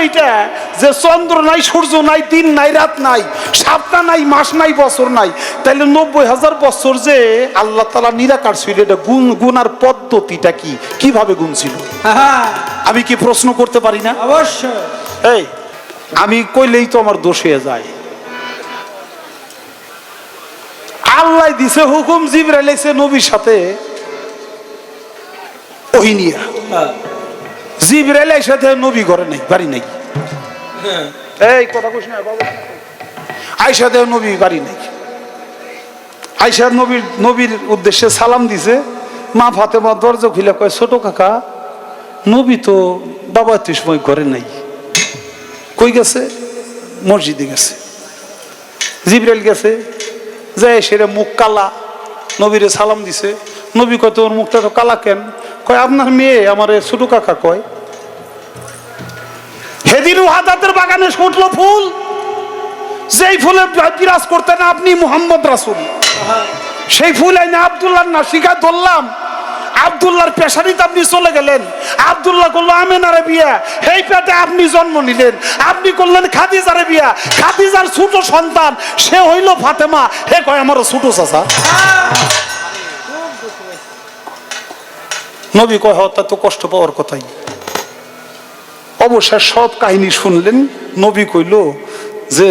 এইটা যে চন্দ্র নাই সূর্য নাই দিন নাই রাত নাই নাই মাস নাই বছর নাই তাইলে নব্বই হাজার বছর যে আল্লাহ তালা নিরাকার ছিল এটা গুণ গুনার পদ্ধতিটা কি? কীভাবে গুণ ছিল আমি কি প্রশ্ন করতে পারি না? অবশ্যই। এই আমি কইলেই তো আমার দোষ হয়ে যায়। আল্লাহ দিছে হুকুম জিবরাইল নবীর সাথে ওহিনিয়া। জিবরাইল সাথে নবী ঘরে নাই বাড়ি নাই। এই কথা কইস না বাবা। আয়সা দেহ নবী বাড়ি নাই। আয়সা নবীর নবীর উদ্দেশ্যে সালাম দিছে। মা ফাতেমা দরজা খুলে কয় ছোট কাকা নবী তো বাবা তুই সময় ঘরে নাই। কই গেছে? মসজিদে গেছে। জিবরাইল গেছে যায় সেরে মুখ কালা। নবীরে সালাম দিছে। নবী কয় তোর মুখটা তো কালা কেন? কয় আপনার মেয়ে আমার ছোট কাকা কয় হেদির হাদাতের বাগানে ফুটলো ফুল। যেই ফুলে বিরাজ করতেন আপনি মোহাম্মদ রাসুল। সেই ফুল আইনে আবদুল্লাহ নাসিকা ধরলাম। আবদুল্লাহর পেশারিতে আপনি চলে গেলেন। আবদুল্লাহ করল আমেনারে বিয়া। এই পেটে আপনি জন্ম নিলেন। আপনি করলেন খাদিজারে বিয়া। খাদিজার ছোট সন্তান, সে হইল ফাতেমা। হে কয় আমার ছোট চাচা। নবী কয় হত্যা তো কষ্ট পাওয়ার কথাই। অবশ্য সব কাহিনী শুনলেন। নবী কইল যে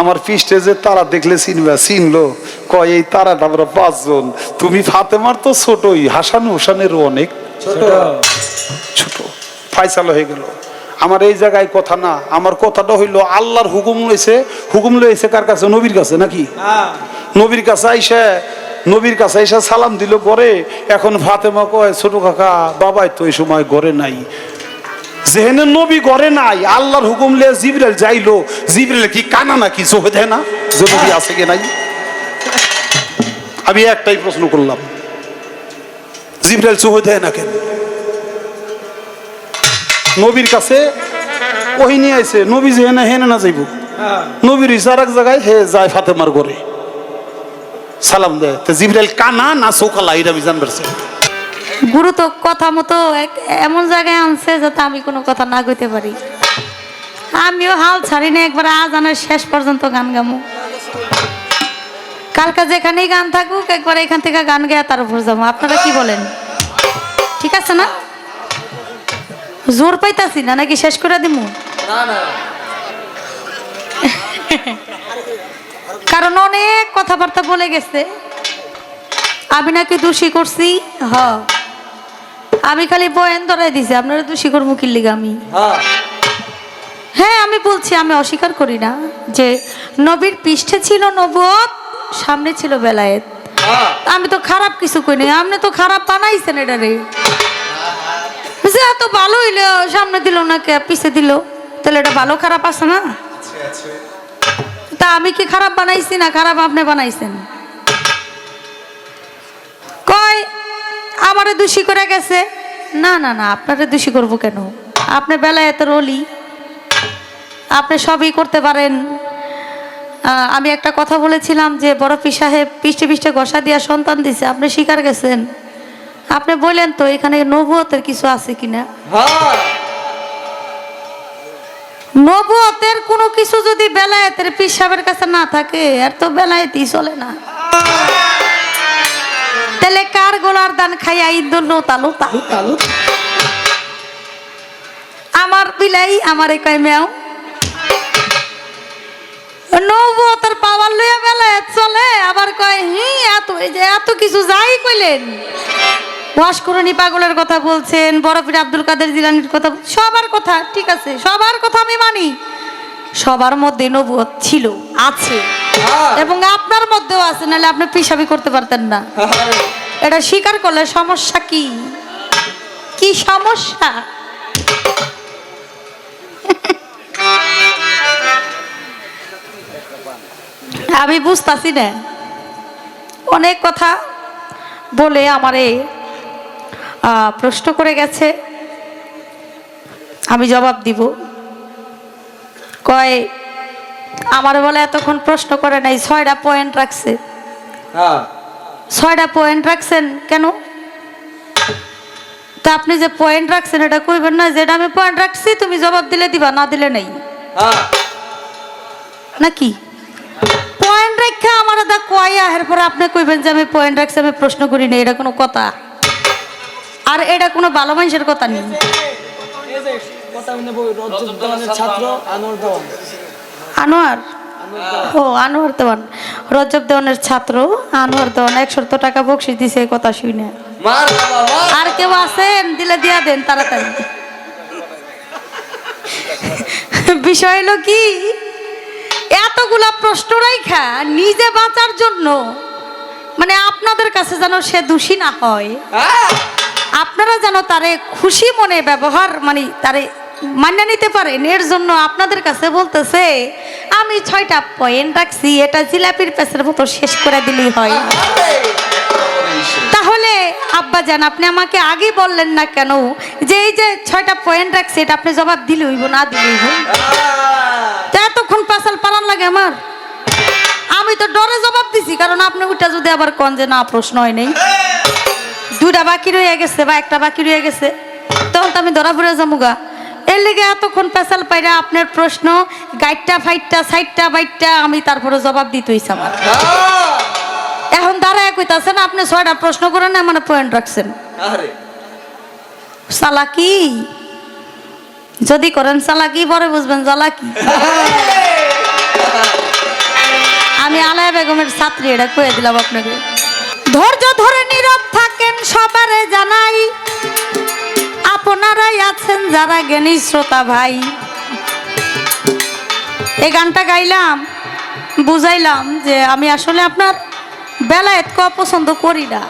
আমার পৃষ্ঠে যে তারা দেখলে চিনবা চিনলো। কয় এই তারাটা আমরা পাঁচজন। তুমি ফাতেমার তো ছোটই হাসান হুসানেরও অনেক। ছোট। ছোট ফাইসাল হয়ে গেল। আমার এই জায়গায় কথা না আমার কথাটা হইল আল্লাহর হুকুম লইছে। হুকুম লইছে কার কাছে? নবীর কাছে নাকি? নবীর কাছে আইসা নবীর কাছে আইসা সালাম দিল পরে এখন ফাতেমা কয় ছোট কাকা বাবাই তো এই সময় ঘরে নাই। যেহেনে নবী ঘরে নাই আল্লাহর হুকুম লে জিবরাইল যাইলো। জিবরেল কি কানা নাকি চোখে দেয় না? যে নবী আছে কি নাই? আমি একটাই প্রশ্ন করলাম জিবরেল চোখে দেয় না কেন? নবীর কাছে ওই নিয়ে আইছে নবী যেহেনে হেনে না যাইব। হ্যাঁ। নবীর ইসার এক জায়গায় হে যায় ফাতেমার ঘরে। সালাম দেয় তো জিবরাইল কানা না সোকালা এটা আমি জানবার চাই। গুরু তো কথা মতো এমন জায়গায় আনছে যাতে আমি কোনো কথা না কইতে পারি। আমিও হাল ছাড়ি না একবার আজানের শেষ পর্যন্ত গান গামু। কালকা যেখানেই গান থাকুক একবার এখান থেকে গান গেয়ে তার উপর যাব। আপনারা কি বলেন? ঠিক আছে না? জোর পাইতাছি না নাকি শেষ করে দিমু? কারণ অনেক কথাবার্তা বলে গেছে। আমি নাকি দোষী করছি? হ। আমি খালি বয়ান ধরাই দিছি আপনারা তো করব কি লিগা আমি। হ্যাঁ। হ্যাঁ আমি বলছি আমি অস্বীকার করি না যে নবীর পৃষ্ঠে ছিল নবত সামনে ছিল বেলায়েত। হ্যাঁ। আমি তো খারাপ কিছু কইনি আপনি তো খারাপ বানাইছেন এটা রে। যে এত ভালো হইল সামনে দিল না কে পিছে দিল। তাহলে এটা ভালো খারাপ আছে না? তা আমি কি খারাপ বানাইছি না খারাপ আপনি বানাইছেন? আমারে দোষী করে গেছে? না না না আপনারে দোষী করব কেন? আপনি বেলায় এত রলি। আপনি সবই করতে পারেন। আমি একটা কথা বলেছিলাম যে বরফি সাহেব পৃষ্ঠে পিষ্টে ঘষা দিয়া সন্তান দিছে আপনি স্বীকার গেছেন। আপনি বললেন তো এখানে নবুয়তের কিছু আছে কিনা? হ্যাঁ। নবুয়তের কোনো কিছু যদি বেলায়েতের পীর সাহেবের কাছে না থাকে আর তো বেলায়েতই চলে না। তাহলে কার গোলার দান খাইয়া ইন্দুল তালু? তালু তালু। আমার বিলাই আমার কয় মেও। নবুয়তের পাওয়ার লইয়া বেলায়েত চলে আবার কয় হি এত এই যে এত কিছু যাই কইলেন? ওয়াশকরণী পাগলের কথা বলছেন বরফির আব্দুল কাদের জিলানির কথা সবার কথা ঠিক আছে সবার কথা আমি মানি। সবার মধ্যে নবুয়ত ছিল। আছে। হ্যাঁ। এবং আপনার মধ্যেও আছে নাহলে আপনি পিসাবি করতে পারতেন না। এটা স্বীকার করলে সমস্যা কি? কি সমস্যা? আমি বুঝতাছি না। অনেক কথা বলে আমারে প্রশ্ন করে গেছে। আমি জবাব দিব। কয় আমার বলে এতক্ষণ প্রশ্ন করে নাই ছয়টা পয়েন্ট রাখছে। হ্যাঁ। ছয়টা পয়েন্ট রাখছেন কেন? তা আপনি যে পয়েন্ট রাখছেন এটা কইবেন না যেটা আমি পয়েন্ট রাখছি তুমি জবাব দিলে দিবা না দিলে নেই। হ্যাঁ। নাকি? পয়েন্ট রেখা আমার দা কয়া এরপর আপনি কইবেন যে আমি পয়েন্ট রাখছি আমি প্রশ্ন করি না এটা কোনো কথা। আর এটা কোনো ভালো মানুষের কথা নেই। কথা শুনে বই রজত দেওয়ানের ছাত্র আনোয়ার দেওয়ান। আনোয়ার? ও আনোয়ার দেওয়ান। রজব দেওয়ানের ছাত্র আনোয়ার দেওয়ান একশো টাকা বকশিস দিছে এই কথা শুনে। মার বাবা মার আর কেউ আছেন? দিলে দিয়া দেন তাড়াতাড়ি। বিষয় হলো কি? এতগুলা প্রশ্ন রাইখা নিজে বাঁচার জন্য মানে আপনাদের কাছে যেন সে দোষী না হয়। হ্যাঁ। আপনারা যেন তারে খুশি মনে ব্যবহার মানে তারে মান্য নিতে পারেন, এর জন্য আপনাদের কাছে বলতেছে, আমি ছয়টা পয়েন্ট রাখছি, এটা জিলাপির পেছের মতো শেষ করে দিলেই হয়। তাহলে, আব্বা যান আপনি আমাকে আগে বললেন না কেন, যে এই যে ছয়টা পয়েন্ট রাখছি, এটা আপনি জবাব দিলে হইব, না দিলে হইব? এতক্ষণ পাশাল পালান লাগে আমার। আমি তো ডরে জবাব দিছি, কারণ আপনি ওইটা যদি আবার কন যে, না, প্রশ্ন হয় নেই। দুটা বাকি রয়ে গেছে বা একটা বাকি রয়ে গেছে তখন তো আমি ধরা পড়ে যাব এর লেগে এতক্ষণ পেশাল পাইরা আপনার প্রশ্ন গাইডটা ফাইটটা সাইডটা বাইটটা আমি তারপরে জবাব দিতে হইছে আমার। এখন দাঁড়ায় কইতাছেন আপনি ছয়টা প্রশ্ন করেন না মানে পয়েন্ট রাখছেন চালাকি? যদি করেন চালাকি পরে বুঝবেন চালাকি। আমি আলায়া বেগমের ছাত্রী এটা কয়ে দিলাম আপনাকে। ধৈর্য ধরে নীরব থাকেন সবারে জানাই। আপনারাই আছেন যারা জ্ঞানী শ্রোতা ভাই। এই গানটা গাইলাম বুঝাইলাম যে আমি আসলে আপনার বেলায়েত ক পছন্দ করি না।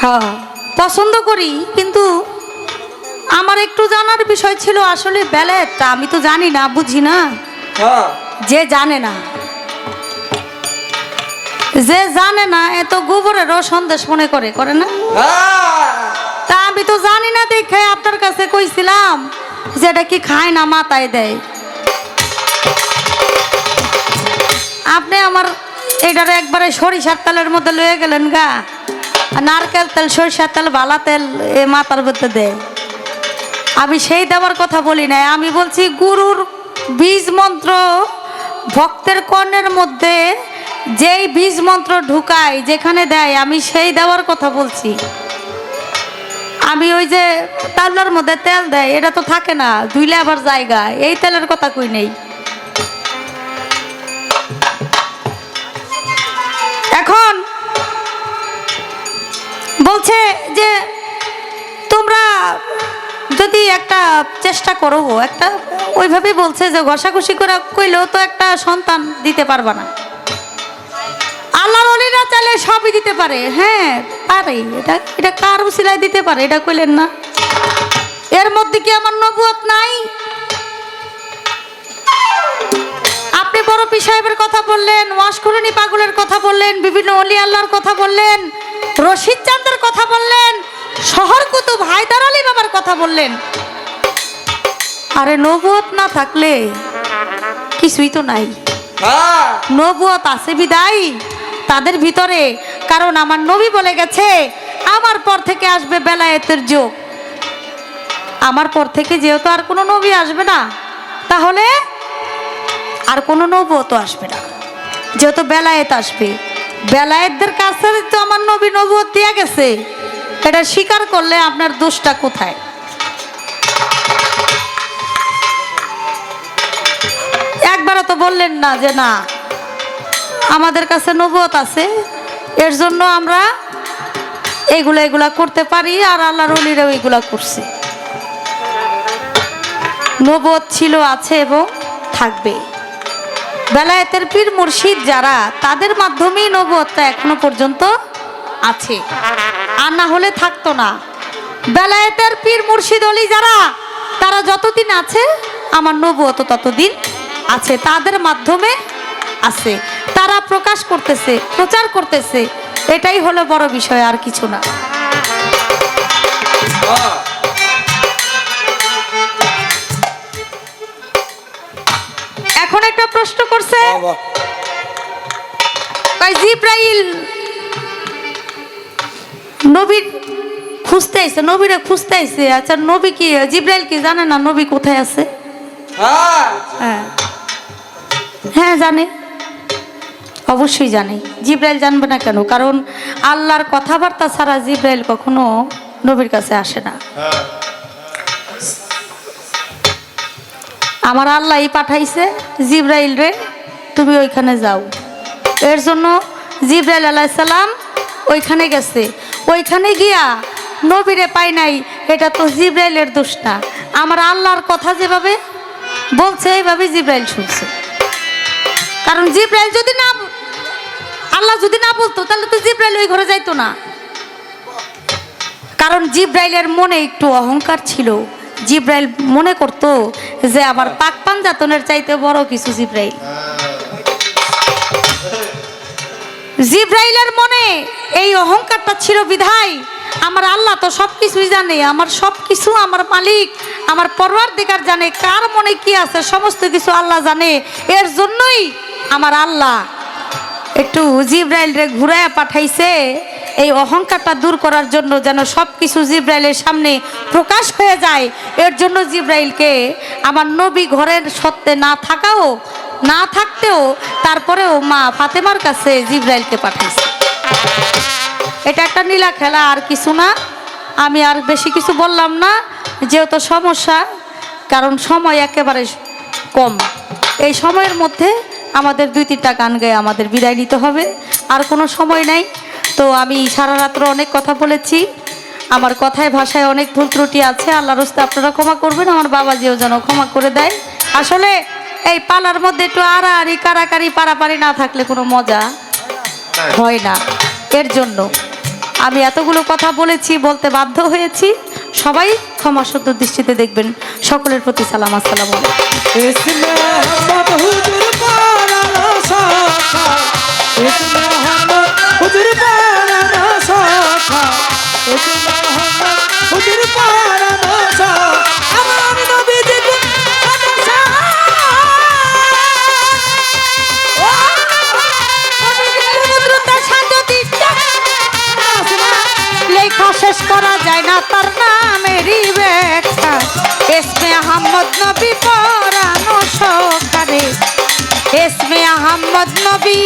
হ্যাঁ পছন্দ করি কিন্তু আমার একটু জানার বিষয় ছিল আসলে বেলায়েতটা আমি তো জানি না বুঝি না? হ্যাঁ। যে জানে না। যে জানে না এত গোবরেরও সন্দেশ মনে করে করে না? তা আমি তো জানি না দেখে আপনার কাছে কইছিলাম যেটা কি খায় না মাথায় দেয়। আপনি আমার এটার একবারে সরিষার তেলের মধ্যে লয়ে গেলেন গা। নারকেল তেল সরিষার তেল বালা তেল এ মাথার মধ্যে দেয়। আমি সেই দেওয়ার কথা বলি নাই আমি বলছি গুরুর বীজ মন্ত্র ভক্তের কর্ণের মধ্যে যেই বীজ মন্ত্র ঢুকায় যেখানে দেয়, আমি সেই দেওয়ার কথা বলছি। আমি ওই যে তাল্লার মধ্যে তেল দেয়, এটা তো থাকে না, ধুইলে আবার জায়গা। এই তেলের কথা কই নেই। এখন বলছে যে, তোমরা যদি একটা চেষ্টা করো, একটা ওইভাবেই বলছে যে, ঘষাঘষি করে কইলেও তো একটা সন্তান দিতে পারবা না। চাইলে সবই দিতে পারে। হ্যাঁ পারে। এটা এটা কার উসিলায় দিতে পারে এটা কইলেন না। এর মধ্যে কি আমার নবুয়ত নাই? আপনি বড় পি সাহেবের কথা বললেন ওয়াশকুরনি পাগলের কথা বললেন বিভিন্ন অলি আল্লাহর কথা বললেন রশিদ চান্দের কথা বললেন শহর কুতুব হায়দার আলী বাবার কথা বললেন। আরে নবুয়ত না থাকলে কিছুই তো নাই। হ্যাঁ। নবুয়ত আছে বিদায়। তাদের ভিতরে, কারণ আমার নবী বলে গেছে, আমার পর থেকে আসবে বেলায়েতের যুগ। আমার পর থেকে যেহেতু আর কোনো নবী আসবে না, তাহলে আর কোনো নবও তো আসবে না। যেহেতু বেলায়েত আসবে, বেলায়েতদের কাছে তো আমার নবী নবুয়ত দিয়ে গেছে। এটা স্বীকার করলে আপনার দোষটা কোথায়? একবারও তো বললেন না যে না আমাদের কাছে নবুয়ত আছে। এর জন্য আমরা এগুলা এগুলা করতে পারি আর আল্লাহর অলিরাও এগুলা করছে। নবুয়ত ছিল, আছে এবং থাকবে। বেলায়েতের পীর মুর্শিদ যারা, তাদের মাধ্যমেই নবুয়তটা এখনও পর্যন্ত আছে। আর না হলে থাকতো না। বেলায়েতের পীর মুর্শিদ অলি যারা, তারা যতদিন আছে, আমার নবুয়ত ততদিন আছে। তাদের মাধ্যমে আছে তারা প্রকাশ করতেছে প্রচার করতেছে এটাই হলো বড় বিষয় আর কিছু না। এখন একটা প্রশ্ন করছে জিব্রাইল নবীর খুঁজতে আইছে নবীরে খুঁজতে আইছে আচ্ছা নবী কি জিব্রাইল কি জানে না নবী কোথায় আছে? হ্যাঁ। হ্যাঁ। হ্যাঁ জানে। অবশ্যই জানে। জিব্রাইল জানবে না কেন? কারণ আল্লাহর কথাবার্তা ছাড়া জিব্রাইল কখনো নবীর কাছে আসে না। আমার আল্লাহই পাঠাইছে, জিব্রাইল রে, তুমি ওইখানে যাও। এর জন্য জিব্রাইল আলাইসাল্লাম ওইখানে গেছে। ওইখানে গিয়া নবীরে পাই নাই, এটা তো জিব্রাইলের দোষ না। আমার আল্লাহর কথা যেভাবে বলছে, এইভাবে জিব্রাইল শুনছে। কারণ জিব্রাইল যদি না আল্লাহ যদি না বলতো, তাহলে তো জিব্রাইল ওই ঘরে যাইতো না। কারণ জিব্রাইলের মনে একটু অহংকার ছিল। জিব্রাইল মনে করত যে আমার পাক পাঞ্জাতনের চাইতে বড় কিছু জিব্রাইল। জিব্রাইলের মনে এই অহংকারটা ছিল বিধায়, আমার আল্লাহ তো সব কিছুই জানে, আমার সব কিছু আমার মালিক, আমার পরওয়ার দিকার জানে, কার মনে কি আছে, সমস্ত কিছু আল্লাহ জানে। এর জন্যই আমার আল্লাহ একটু জিব্রাইল রে ঘুরাইয়া পাঠাইছে, এই অহংকারটা দূর করার জন্য যেন সব কিছু জিব্রাইলের সামনে প্রকাশ হয়ে যায়। এর জন্য জিব্রাইলকে আমার নবী ঘরের সত্ত্বে না থাকাও, না থাকতেও তারপরেও মা ফাতেমার কাছে জিব্রাইলকে পাঠাইছে। এটা একটা নীলা খেলা, আর কিছু না। আমি আর বেশি কিছু বললাম না, যেহেতু সমস্যা, কারণ সময় একেবারে কম। এই সময়ের মধ্যে আমাদের দুই তিনটা গান গায়ে আমাদের বিদায় নিতে হবে। আর কোনো সময় নাই। তো আমি সারা রাত্র অনেক কথা বলেছি। আমার কথায়, ভাষায় অনেক ভুল ত্রুটি আছে। আল্লাহ রস্তে আপনারা ক্ষমা করবেন। আমার বাবাজিও যেন ক্ষমা করে দেয়। আসলে এই পালার মধ্যে একটু আড়াআড়ি কারাকারি পারাপারি না থাকলে কোনো মজা হয় না। এর জন্য আমি এতগুলো কথা বলেছি, বলতে বাধ্য হয়েছি। সবাই ক্ষমা সদ্য দৃষ্টিতে দেখবেন। সকলের প্রতি সালাম আসসালাম হুজুর পারা নবী পরানো সকারে এসমে আহমদ নবী